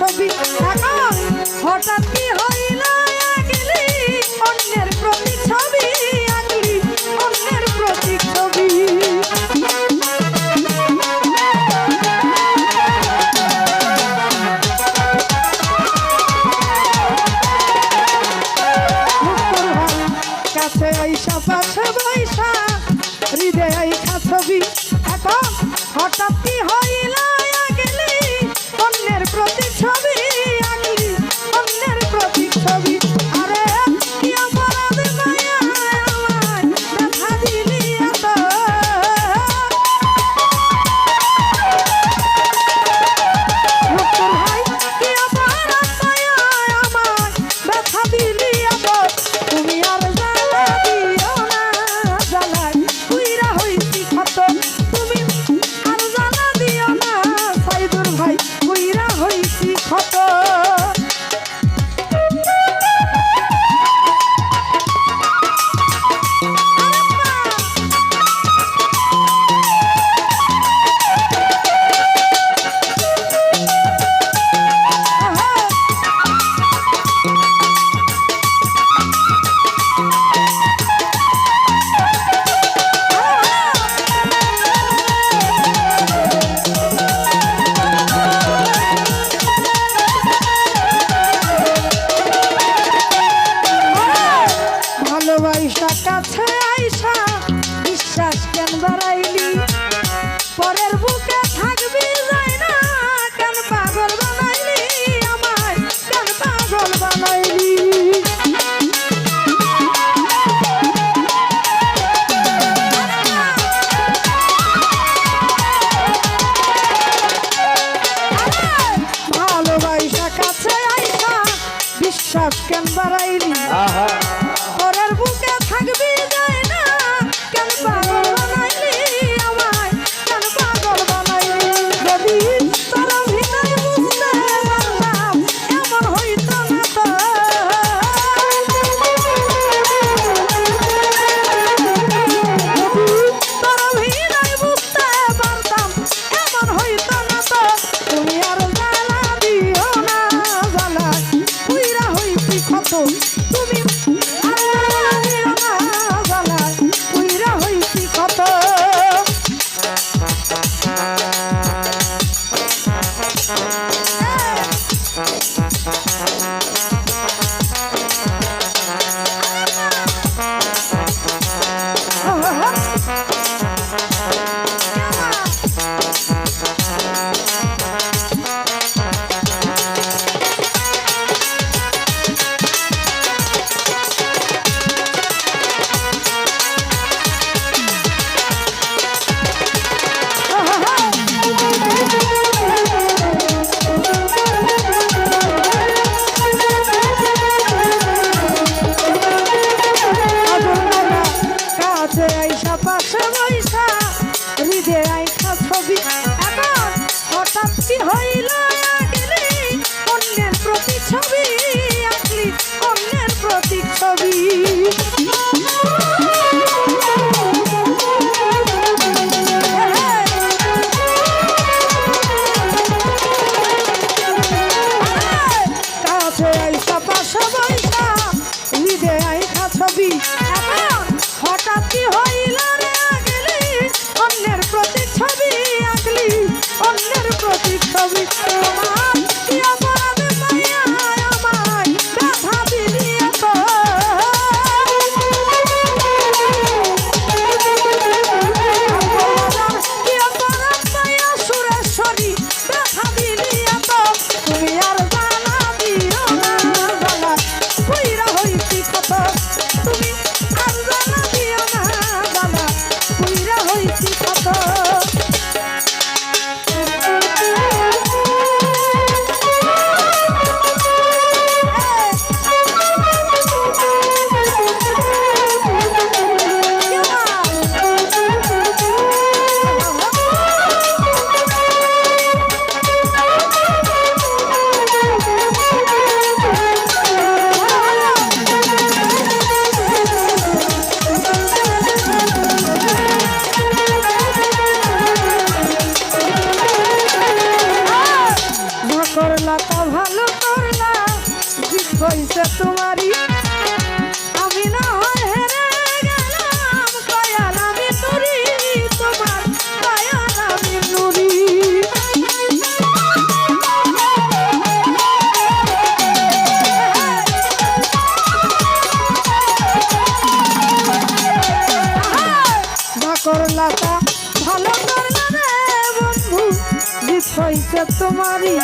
Bobby. আইসা কাছে আইসা বিশ্বাস কেন বাড়াইলি? পরের বুকে থাকবি না খুশি হয়ে না ভালো করবে বন্ধু হইছে তোমারই।